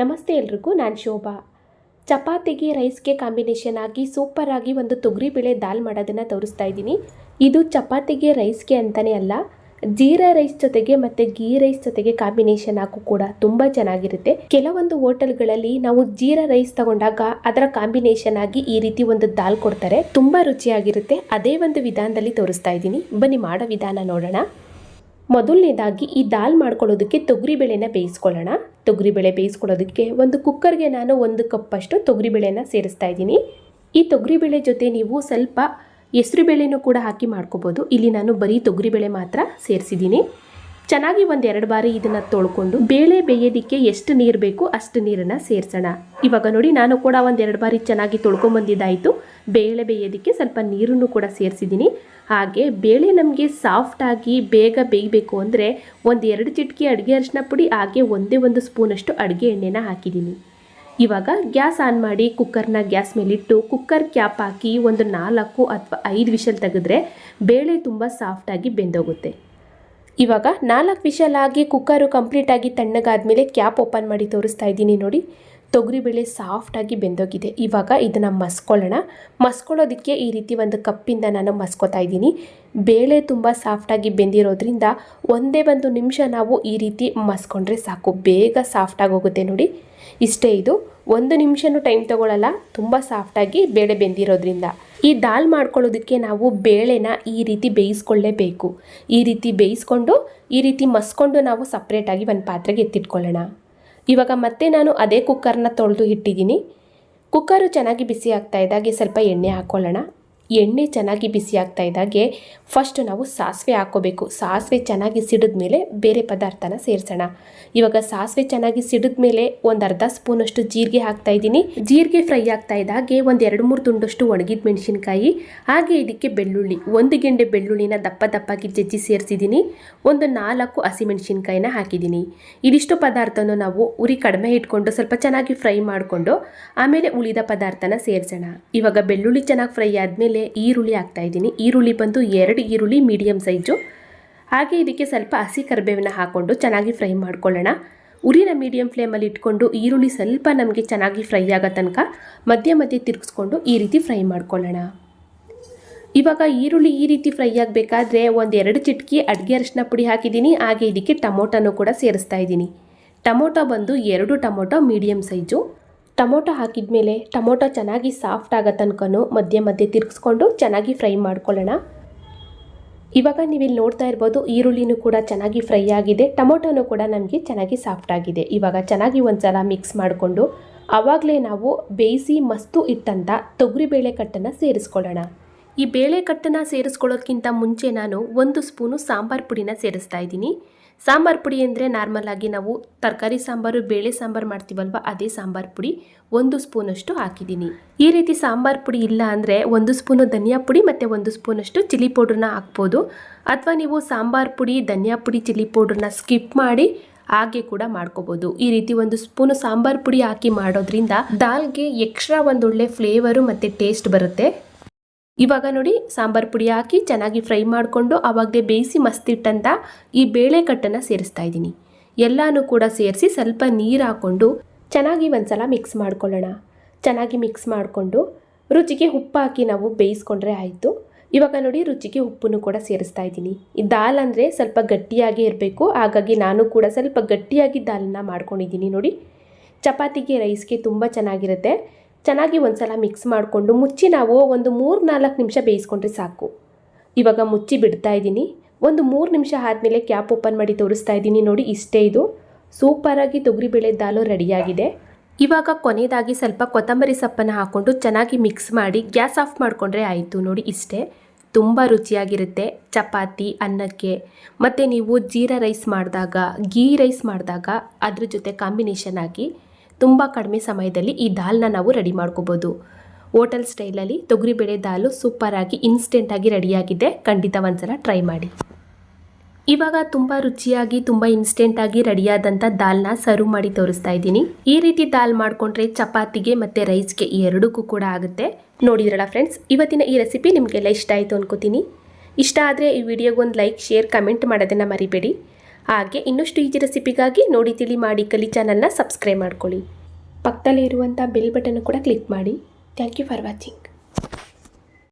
ನಮಸ್ತೆ ಎಲ್ರಿಗೂ, ನಾನು ಶೋಭಾ. ಚಪಾತಿಗೆ, ರೈಸ್ಗೆ ಕಾಂಬಿನೇಷನ್ ಆಗಿ ಸೂಪರಾಗಿ ಒಂದು ತೊಗರಿಬೇಳೆ ದಾಲ್ ಮಾಡೋದನ್ನು ತೋರಿಸ್ತಾ ಇದ್ದೀನಿ. ಇದು ಚಪಾತಿಗೆ, ರೈಸ್ಗೆ ಅಂತಲೇ ಅಲ್ಲ, ಜೀರಾ ರೈಸ್ ಜೊತೆಗೆ ಮತ್ತು ಗೀ ರೈಸ್ ಜೊತೆಗೆ ಕಾಂಬಿನೇಷನ್ ಹಾಕು ಕೂಡ ತುಂಬ ಚೆನ್ನಾಗಿರುತ್ತೆ. ಕೆಲವೊಂದು ಹೋಟೆಲ್ಗಳಲ್ಲಿ ನಾವು ಜೀರಾ ರೈಸ್ ತಗೊಂಡಾಗ ಅದರ ಕಾಂಬಿನೇಷನ್ ಆಗಿ ಈ ರೀತಿ ಒಂದು ದಾಲ್ ಕೊಡ್ತಾರೆ. ತುಂಬ ರುಚಿಯಾಗಿರುತ್ತೆ. ಅದೇ ಒಂದು ವಿಧಾನದಲ್ಲಿ ತೋರಿಸ್ತಾ ಇದ್ದೀನಿ. ಬನ್ನಿ, ಮಾಡೋ ವಿಧಾನ ನೋಡೋಣ. ಮೊದಲನೇದಾಗಿ ಈ ದಾಲ್ ಮಾಡ್ಕೊಳ್ಳೋದಕ್ಕೆ ತೊಗರಿಬೇಳೆನ ಬೇಯಿಸ್ಕೊಳ್ಳೋಣ. ತೊಗರಿಬೇಳೆ ಬೇಯಿಸ್ಕೊಳ್ಳೋದಕ್ಕೆ ಒಂದು ಕುಕ್ಕರ್ಗೆ ನಾನು ಒಂದು ಕಪ್ಪಷ್ಟು ತೊಗರಿಬೇಳೆನ ಸೇರಿಸ್ತಾ ಇದ್ದೀನಿ. ಈ ತೊಗರಿಬೇಳೆ ಜೊತೆ ನೀವು ಸ್ವಲ್ಪ ಹೆಸರು ಬೇಳೆನೂ ಕೂಡ ಹಾಕಿ ಮಾಡ್ಕೋಬೋದು. ಇಲ್ಲಿ ನಾನು ಬರೀ ತೊಗರಿಬೇಳೆ ಮಾತ್ರ ಸೇರಿಸಿದ್ದೀನಿ. ಚೆನ್ನಾಗಿ ಒಂದೆರಡು ಬಾರಿ ಇದನ್ನು ತೊಳ್ಕೊಂಡು ಬೇಳೆ ಬೇಯೋದಿಕ್ಕೆ ಎಷ್ಟು ನೀರು ಬೇಕು ಅಷ್ಟು ನೀರನ್ನು ಸೇರಿಸೋಣ. ಇವಾಗ ನೋಡಿ, ನಾನು ಕೂಡ ಒಂದೆರಡು ಬಾರಿ ಚೆನ್ನಾಗಿ ತೊಳ್ಕೊಂಬಂದಿದ್ದಾಯಿತು ಬೇಳೆ ಬೇಯೋದಿಕ್ಕೆ ಸ್ವಲ್ಪ ನೀರನ್ನು ಕೂಡ ಸೇರಿಸಿದ್ದೀನಿ. ಹಾಗೆ ಬೇಳೆ ನಮಗೆ ಸಾಫ್ಟಾಗಿ ಬೇಗ ಬೇಯಬೇಕು ಅಂದರೆ ಒಂದು ಎರಡು ಚಿಟಕಿ ಅಡುಗೆ ಅರಿಶಿನ ಪುಡಿ, ಹಾಗೆ ಒಂದೇ ಒಂದು ಸ್ಪೂನಷ್ಟು ಅಡುಗೆ ಎಣ್ಣೆನ ಹಾಕಿದ್ದೀನಿ. ಇವಾಗ ಗ್ಯಾಸ್ ಆನ್ ಮಾಡಿ ಕುಕ್ಕರ್ನ ಗ್ಯಾಸ್ ಮೇಲಿಟ್ಟು ಕುಕ್ಕರ್ ಕ್ಯಾಪ್ ಹಾಕಿ ಒಂದು ನಾಲ್ಕು ಅಥವಾ ಐದು ವಿಷಲ್ ತೆಗೆದ್ರೆ ಬೇಳೆ ತುಂಬ ಸಾಫ್ಟಾಗಿ ಬೆಂದೋಗುತ್ತೆ. ಇವಾಗ ನಾಲ್ಕು ವಿಷಲ್ ಆಗಿ ಕುಕ್ಕರು ಕಂಪ್ಲೀಟಾಗಿ ತಣ್ಣಗಾದ್ಮೇಲೆ ಕ್ಯಾಪ್ ಓಪನ್ ಮಾಡಿ ತೋರಿಸ್ತಾ ಇದ್ದೀನಿ ನೋಡಿ. ತೊಗರಿಬೇಳೆ ಸಾಫ್ಟಾಗಿ ಬೆಂದೋಗಿದೆ. ಇವಾಗ ಇದನ್ನು ಮಸ್ಕೊಳ್ಳೋಣ. ಮಸ್ಕೊಳ್ಳೋದಕ್ಕೆ ಈ ರೀತಿ ಒಂದು ಕಪ್ಪಿಂದ ನಾನು ಮಸ್ಕೋತಾ ಇದ್ದೀನಿ. ಬೇಳೆ ತುಂಬ ಸಾಫ್ಟಾಗಿ ಬೆಂದಿರೋದ್ರಿಂದ ಒಂದೇ ಒಂದು ನಿಮಿಷ ನಾವು ಈ ರೀತಿ ಮಸ್ಕೊಂಡ್ರೆ ಸಾಕು. ಬೇಗ ಸಾಫ್ಟಾಗಿ ಹೋಗುತ್ತೆ ನೋಡಿ. ಇಷ್ಟೇ ಇದು. ಒಂದು ನಿಮಿಷನೂ ಟೈಮ್ ತೊಗೊಳ್ಳಲ್ಲ ತುಂಬ ಸಾಫ್ಟಾಗಿ ಬೇಳೆ ಬೆಂದಿರೋದ್ರಿಂದ. ಈ ದಾಲ್ ಮಾಡ್ಕೊಳ್ಳೋದಕ್ಕೆ ನಾವು ಬೇಳೆನ ಈ ರೀತಿ ಬೇಯಿಸ್ಕೊಳ್ಳೇಬೇಕು. ಈ ರೀತಿ ಬೇಯಿಸ್ಕೊಂಡು, ಈ ರೀತಿ ಮಸ್ಕೊಂಡು ನಾವು ಸಪ್ರೇಟಾಗಿ ಒಂದು ಪಾತ್ರೆಗೆ ಎತ್ತಿಟ್ಕೊಳ್ಳೋಣ. ಇವಾಗ ಮತ್ತೆ ನಾನು ಅದೇ ಕುಕ್ಕರ್ನ ತೊಳೆದು ಇಟ್ಟಿದ್ದೀನಿ. ಕುಕ್ಕರು ಚೆನ್ನಾಗಿ ಬಿಸಿ ಆಗ್ತಾ ಇದ್ದಾಗೆ ಸ್ವಲ್ಪ ಎಣ್ಣೆ ಹಾಕ್ಕೊಳ್ಳೋಣ. ಎಣ್ಣೆ ಚೆನ್ನಾಗಿ ಬಿಸಿ ಆಗ್ತಾ ಇದ್ದಾಗೆ ಫಸ್ಟ್ ನಾವು ಸಾಸಿವೆ ಹಾಕ್ಕೋಬೇಕು. ಸಾಸಿವೆ ಚೆನ್ನಾಗಿ ಸಿಡಿದ ಮೇಲೆ ಬೇರೆ ಪದಾರ್ಥನ ಸೇರಿಸೋಣ. ಇವಾಗ ಸಾಸಿವೆ ಚೆನ್ನಾಗಿ ಸಿಡಿದ ಮೇಲೆ ಒಂದು ಅರ್ಧ ಸ್ಪೂನಷ್ಟು ಜೀರಿಗೆ ಹಾಕ್ತಾ ಇದ್ದೀನಿ. ಜೀರಿಗೆ ಫ್ರೈ ಆಗ್ತಾ ಇದ್ದಾಗೆ ಒಂದು ಎರಡು ಮೂರು ತುಂಡಷ್ಟು ಒಣಗಿದ ಮೆಣಸಿನ್ಕಾಯಿ, ಹಾಗೆ ಇದಕ್ಕೆ ಬೆಳ್ಳುಳ್ಳಿ, ಒಂದು ಗೆಂಡೆ ಬೆಳ್ಳುಳ್ಳಿನ ದಪ್ಪ ದಪ್ಪಾಗಿ ಜಜ್ಜಿ ಸೇರಿಸಿದ್ದೀನಿ. ಒಂದು ನಾಲ್ಕು ಹಸಿಮೆಣಸಿನ್ಕಾಯಿನ ಹಾಕಿದ್ದೀನಿ. ಇದಿಷ್ಟು ಪದಾರ್ಥನೂ ನಾವು ಉರಿ ಕಡಿಮೆ ಇಟ್ಕೊಂಡು ಸ್ವಲ್ಪ ಚೆನ್ನಾಗಿ ಫ್ರೈ ಮಾಡಿಕೊಂಡು ಆಮೇಲೆ ಉಳಿದ ಪದಾರ್ಥನ ಸೇರಿಸೋಣ. ಇವಾಗ ಬೆಳ್ಳುಳ್ಳಿ ಚೆನ್ನಾಗಿ ಫ್ರೈ ಆದಮೇಲೆ ಈರುಳ್ಳಿ ಹಾಕ್ತಾ ಇದ್ದೀನಿ. ಈರುಳ್ಳಿ ಬಂದು ಎರಡು ಈರುಳ್ಳಿ ಮೀಡಿಯಮ್ ಸೈಜು ಹಾಗೆ ಇದಕ್ಕೆ ಸ್ವಲ್ಪ ಹಸಿ ಕರಿಬೇವಿನ ಹಾಕ್ಕೊಂಡು ಚೆನ್ನಾಗಿ ಫ್ರೈ ಮಾಡ್ಕೊಳ್ಳೋಣ. ಉರಿನ ಮೀಡಿಯಂ ಫ್ಲೇಮಲ್ಲಿ ಇಟ್ಕೊಂಡು ಈರುಳ್ಳಿ ಸ್ವಲ್ಪ ನಮಗೆ ಚೆನ್ನಾಗಿ ಫ್ರೈ ಆಗೋ ತನಕ ಮಧ್ಯ ಮಧ್ಯೆ ತಿರುಗಿಸ್ಕೊಂಡು ಈ ರೀತಿ ಫ್ರೈ ಮಾಡ್ಕೊಳ್ಳೋಣ. ಇವಾಗ ಈರುಳ್ಳಿ ಈ ರೀತಿ ಫ್ರೈ ಆಗಬೇಕಾದ್ರೆ ಒಂದು ಎರಡು ಚಿಟಕಿ ಅಡುಗೆ ಅರಿಶಿನ ಪುಡಿ ಹಾಕಿದ್ದೀನಿ. ಹಾಗೆ ಇದಕ್ಕೆ ಟೊಮೊಟೊನೂ ಕೂಡ ಸೇರಿಸ್ತಾ ಇದ್ದೀನಿ. ಟೊಮೊಟೊ ಬಂದು ಎರಡು ಟೊಮೊಟೊ ಮೀಡಿಯಮ್ ಸೈಜು ಟೊಮೊಟೊ ಹಾಕಿದ್ಮೇಲೆ ಟೊಮೊಟೊ ಚೆನ್ನಾಗಿ ಸಾಫ್ಟ್ ಆಗೋ ತನಕನೂ ಮಧ್ಯೆ ಮಧ್ಯೆ ತಿರುಗಿಸ್ಕೊಂಡು ಚೆನ್ನಾಗಿ ಫ್ರೈ ಮಾಡ್ಕೊಳ್ಳೋಣ. ಇವಾಗ ನೀವಿಲ್ಲಿ ನೋಡ್ತಾ ಇರ್ಬೋದು ಈರುಳ್ಳಿನೂ ಕೂಡ ಚೆನ್ನಾಗಿ ಫ್ರೈ ಆಗಿದೆ. ಟೊಮೊಟೊನೂ ಕೂಡ ನಮಗೆ ಚೆನ್ನಾಗಿ ಸಾಫ್ಟ್ ಆಗಿದೆ. ಇವಾಗ ಚೆನ್ನಾಗಿ ಒಂದ್ಸಲ ಮಿಕ್ಸ್ ಮಾಡಿಕೊಂಡು ಆವಾಗಲೇ ನಾವು ಬೇಯಿಸಿ ಮಸ್ತು ಇಟ್ಟಂಥ ತೊಗರಿಬೇಳೆ ಕಟ್ಟನ್ನು ಸೇರಿಸ್ಕೊಳ್ಳೋಣ. ಈ ಬೇಳೆ ಕಟ್ಟನ್ನು ಸೇರಿಸ್ಕೊಳ್ಳೋದ್ಕಿಂತ ಮುಂಚೆ ನಾನು ಒಂದು ಸ್ಪೂನು ಸಾಂಬಾರು ಪುಡಿನ ಸೇರಿಸ್ತಾ ಇದ್ದೀನಿ. ಸಾಂಬಾರು ಪುಡಿ ಅಂದರೆ ನಾರ್ಮಲ್ ಆಗಿ ನಾವು ತರಕಾರಿ ಸಾಂಬಾರು, ಬೇಳೆ ಸಾಂಬಾರು ಮಾಡ್ತೀವಲ್ವ, ಅದೇ ಸಾಂಬಾರು ಪುಡಿ ಒಂದು ಸ್ಪೂನಷ್ಟು ಹಾಕಿದ್ದೀನಿ. ಈ ರೀತಿ ಸಾಂಬಾರು ಪುಡಿ ಇಲ್ಲ ಅಂದರೆ ಒಂದು ಸ್ಪೂನು ಧನಿಯಾ ಪುಡಿ ಮತ್ತು ಒಂದು ಸ್ಪೂನಷ್ಟು ಚಿಲ್ಲಿ ಪೌಡ್ರನ್ನ ಹಾಕ್ಬೋದು. ಅಥವಾ ನೀವು ಸಾಂಬಾರು ಪುಡಿ, ಧನಿಯಾ ಪುಡಿ, ಚಿಲ್ಲಿ ಪೌಡ್ರನ್ನ ಸ್ಕಿಪ್ ಮಾಡಿ ಹಾಗೆ ಕೂಡ ಮಾಡ್ಕೋಬೋದು. ಈ ರೀತಿ ಒಂದು ಸ್ಪೂನು ಸಾಂಬಾರು ಪುಡಿ ಹಾಕಿ ಮಾಡೋದ್ರಿಂದ ದಾಲ್ಗೆ ಎಕ್ಸ್ಟ್ರಾ ಒಂದೊಳ್ಳೆ ಫ್ಲೇವರು ಮತ್ತು ಟೇಸ್ಟ್ ಬರುತ್ತೆ. ಇವಾಗ ನೋಡಿ ಸಾಂಬಾರು ಪುಡಿ ಹಾಕಿ ಚೆನ್ನಾಗಿ ಫ್ರೈ ಮಾಡಿಕೊಂಡು ಆವಾಗಲೇ ಬೇಯಿಸಿ ಮಸ್ತಿಟ್ಟಂತ ಈ ಬೇಳೆಕಟ್ಟನ್ನು ಸೇರಿಸ್ತಾ ಇದ್ದೀನಿ. ಎಲ್ಲನೂ ಕೂಡ ಸೇರಿಸಿ ಸ್ವಲ್ಪ ನೀರು ಹಾಕ್ಕೊಂಡು ಚೆನ್ನಾಗಿ ಒಂದ್ಸಲ ಮಿಕ್ಸ್ ಮಾಡ್ಕೊಳ್ಳೋಣ. ಚೆನ್ನಾಗಿ ಮಿಕ್ಸ್ ಮಾಡಿಕೊಂಡು ರುಚಿಗೆ ಉಪ್ಪು ಹಾಕಿ ನಾವು ಬೇಯಿಸ್ಕೊಂಡ್ರೆ ಆಯಿತು. ಇವಾಗ ನೋಡಿ ರುಚಿಗೆ ಉಪ್ಪನ್ನು ಕೂಡ ಸೇರಿಸ್ತಾ ಇದ್ದೀನಿ. ಈ ದಾಲ್ ಅಂದರೆ ಸ್ವಲ್ಪ ಗಟ್ಟಿಯಾಗಿ ಇರಬೇಕು. ಹಾಗಾಗಿ ನಾನು ಕೂಡ ಸ್ವಲ್ಪ ಗಟ್ಟಿಯಾಗಿ ದಾಲನ್ನ ಮಾಡ್ಕೊಂಡಿದ್ದೀನಿ ನೋಡಿ. ಚಪಾತಿಗೆ ರೈಸ್ಗೆ ತುಂಬ ಚೆನ್ನಾಗಿರುತ್ತೆ. ಚೆನ್ನಾಗಿ ಒಂದ್ಸಲ ಮಿಕ್ಸ್ ಮಾಡಿಕೊಂಡು ಮುಚ್ಚಿ ನಾವು ಒಂದು ಮೂರು ನಾಲ್ಕು ನಿಮಿಷ ಬೇಯಿಸ್ಕೊಂಡ್ರೆ ಸಾಕು. ಇವಾಗ ಮುಚ್ಚಿ ಬಿಡ್ತಾ ಇದ್ದೀನಿ. ಒಂದು ಮೂರು ನಿಮಿಷ ಆದಮೇಲೆ ಕ್ಯಾಪ್ ಓಪನ್ ಮಾಡಿ ತೋರಿಸ್ತಾ ಇದ್ದೀನಿ ನೋಡಿ, ಇಷ್ಟೇ ಇದು. ಸೂಪರಾಗಿ ತೊಗರಿಬೇಳೆ ದಾಲು ರೆಡಿಯಾಗಿದೆ ಇವಾಗ ಕೊನೆಯದಾಗಿ ಸ್ವಲ್ಪ ಕೊತ್ತಂಬರಿ ಸೊಪ್ಪನ್ನು ಹಾಕ್ಕೊಂಡು ಚೆನ್ನಾಗಿ ಮಿಕ್ಸ್ ಮಾಡಿ ಗ್ಯಾಸ್ ಆಫ್ ಮಾಡಿಕೊಂಡ್ರೆ ಆಯಿತು ನೋಡಿ, ಇಷ್ಟೇ. ತುಂಬ ರುಚಿಯಾಗಿರುತ್ತೆ. ಚಪಾತಿ, ಅನ್ನಕ್ಕೆ, ಮತ್ತು ನೀವು ಜೀರಾ ರೈಸ್ ಮಾಡಿದಾಗ ಗೀ ರೈಸ್ ಮಾಡಿದಾಗ ಅದ್ರ ಜೊತೆ ಕಾಂಬಿನೇಷನ್ ಆಗಿ ತುಂಬ ಕಡಿಮೆ ಸಮಯದಲ್ಲಿ ಈ ದಾಲ್ನ ನಾವು ರೆಡಿ ಮಾಡ್ಕೋಬೋದು. ಹೋಟೆಲ್ ಸ್ಟೈಲಲ್ಲಿ ತೊಗರಿಬೇಳೆ ದಾಲು ಸೂಪರಾಗಿ ಇನ್ಸ್ಟೆಂಟಾಗಿ ರೆಡಿಯಾಗಿದೆ. ಖಂಡಿತ ಒಂದ್ಸಲ ಟ್ರೈ ಮಾಡಿ. ಇವಾಗ ತುಂಬ ರುಚಿಯಾಗಿ, ತುಂಬ ಇನ್ಸ್ಟೆಂಟಾಗಿ ರೆಡಿಯಾದಂಥ ದಾಲ್ನ ಸರ್ವ್ ಮಾಡಿ ತೋರಿಸ್ತಾ ಇದ್ದೀನಿ. ಈ ರೀತಿ ದಾಲ್ ಮಾಡಿಕೊಂಡ್ರೆ ಚಪಾತಿಗೆ ಮತ್ತು ರೈಸ್ಗೆ ಎರಡಕ್ಕೂ ಕೂಡ ಆಗುತ್ತೆ. ನೋಡಿದ್ರಲ್ಲ ಫ್ರೆಂಡ್ಸ್ ಇವತ್ತಿನ ಈ ರೆಸಿಪಿ ನಿಮಗೆಲ್ಲ ಇಷ್ಟ ಆಯಿತು ಅನ್ಕೋತೀನಿ. ಇಷ್ಟ ಆದರೆ ಈ ವಿಡಿಯೋಗೊಂದು ಲೈಕ್ ಶೇರ್ ಕಮೆಂಟ್ ಮಾಡೋದನ್ನು ಮರಿಬೇಡಿ. ಹಾಗೆ ಇನ್ನಷ್ಟು ಈಜಿ ರೆಸಿಪಿಗಾಗಿ ನೋಡಿ ತಿಳಿ ಮಾಡಿ ಕಲಿ ಚಾನಲ್ನ ಸಬ್ಸ್ಕ್ರೈಬ್ ಮಾಡ್ಕೊಳ್ಳಿ. ಪಕ್ಕದಲ್ಲಿ ಇರುವಂಥ ಬೆಲ್ ಬಟನ್ ಕೂಡ ಕ್ಲಿಕ್ ಮಾಡಿ. Thank you for watching.